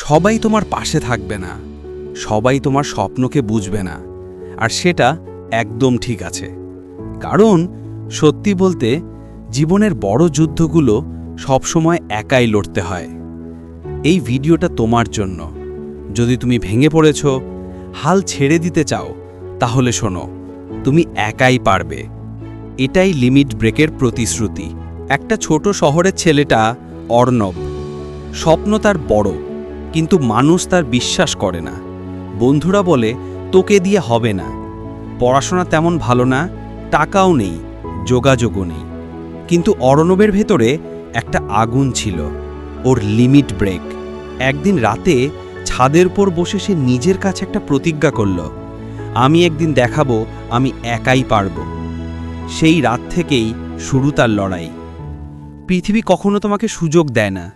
সবাই তোমার পাশে থাকবে না, সবাই তোমার স্বপ্নকে বুঝবে না, আর সেটা একদম ঠিক আছে। কারণ সত্যি বলতে জীবনের বড় যুদ্ধগুলো সবসময় একাই লড়তে হয়। এই ভিডিওটা তোমার জন্য। যদি তুমি ভেঙে পড়েছ, হাল ছেড়ে দিতে চাও, তাহলে শোনো, তুমি একাই পারবে। এটাই লিমিট ব্রেকের প্রতিশ্রুতি। একটা ছোট শহরের ছেলেটা অর্ণব, স্বপ্ন তার বড়। কিন্তু মানুষ তার বিশ্বাস করে না। বন্ধুরা বলে, তোকে দিয়ে হবে না। পড়াশোনা তেমন ভালো না, টাকাও নেই, যোগাযোগও নেই। কিন্তু অরণবের ভেতরে একটা আগুন ছিল, ওর লিমিট ব্রেক। একদিন রাতে ছাদের উপর বসে সে নিজের কাছে একটা প্রতিজ্ঞা করল, আমি একদিন দেখাবো, আমি একাই পারব। সেই রাত থেকেই শুরু তার লড়াই। পৃথিবী কখনো তোমাকে সুযোগ দেয় না।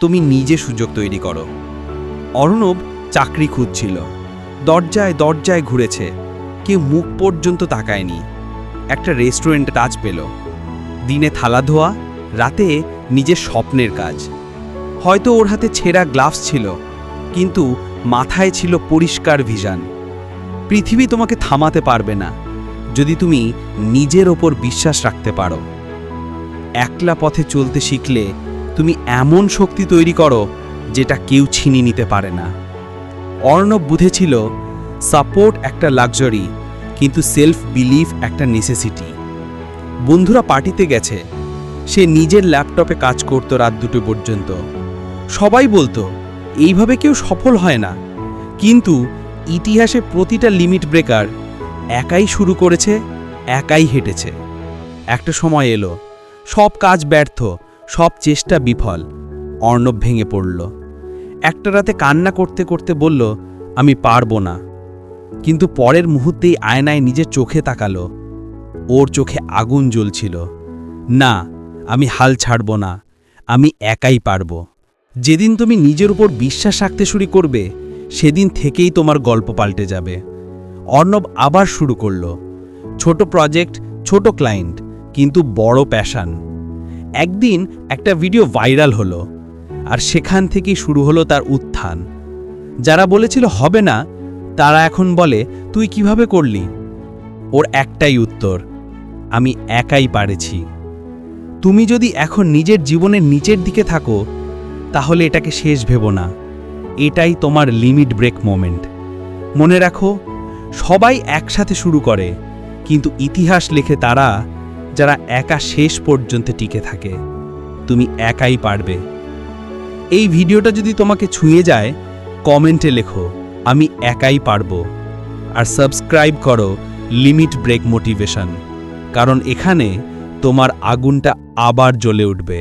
তুমি নিজে সুযোগ তৈরি করো। অর্ণব চাকরি খুঁজছিল। দরজায় দরজায় ঘুরেছে। কেউ মুখ পর্যন্ত তাকায়নি। একটা রেস্টুরেন্টে কাজ পেল। দিনে থালা ধোয়া, রাতে নিজের স্বপ্নের কাজ। হয়তো ওর হাতে ছেঁড়া গ্লাভস ছিল, কিন্তু মাথায় ছিল পরিষ্কার ভিশন পৃথিবী তোমাকে থামাতে পারবে না, যদি তুমি নিজের ওপর বিশ্বাস রাখতে পারো। একলা পথে চলতে শিখলে তুমি এমন শক্তি তৈরি করো যেটা কেউ ছিনিয়ে নিতে পারে না। অর্ণব বুঝেছিল, সাপোর্ট একটা লাক্সারি, কিন্তু সেলফ বিলিভ একটা নেসেসিটি। বন্ধুরা পার্টিতে গেছে, সে নিজের ল্যাপটপে কাজ করত রাত দুটো পর্যন্ত। সবাই বলতো, এইভাবে কেউ সফল হয় না। কিন্তু ইতিহাসে প্রতিটা লিমিট ব্রেকার একাই শুরু করেছে, একাই হেঁটেছে। একটা সময় এলো, সব কাজ ব্যর্থ সব চেষ্টা বিফল। অর্ণব ভেঙে পড়ল। একটা রাতে কান্না করতে করতে বলল, আমি পারব না। কিন্তু পরের মুহূর্তেই আয়নায় নিজের চোখে তাকালো। ওর চোখে আগুন জ্বলছিল। না, আমি হাল ছাড়ব না। আমি একাই পারব। যেদিন তুমি নিজের উপর বিশ্বাস রাখতে শুরু করবে, সেদিন থেকেই তোমার গল্প পাল্টে যাবে। অর্ণব আবার শুরু করল। ছোট প্রজেক্ট, ছোট ক্লায়েন্ট, কিন্তু বড় প্যাশান। একদিন একটা ভিডিও ভাইরাল হলো আর সেখান থেকেই শুরু হলো তার উত্থান। যারা বলেছিল, হবে না, তারা এখন বলে, তুই কীভাবে করলি? ওর একটাই উত্তর, আমি একাই পারেছি। তুমি যদি এখন নিজের জীবনের নিচের দিকে থাকো, তাহলে এটাকে শেষ ভেবো না। এটাই তোমার লিমিট ব্রেক মোমেন্ট। মনে রাখো, সবাই একসাথে শুরু করে, কিন্তু ইতিহাস লেখে তারা যারা একা শেষ পর্যন্ত টিকে থাকে, তুমি একাই পারবে। এই ভিডিওটা যদি তোমাকে ছুঁয়ে যায়, কমেন্টে লেখো, আমি একাই পারব। আর সাবস্ক্রাইব করো লিমিট ব্রেক মোটিভেশন, কারণ এখানে তোমার আগুনটা আবার জ্বলে উঠবে।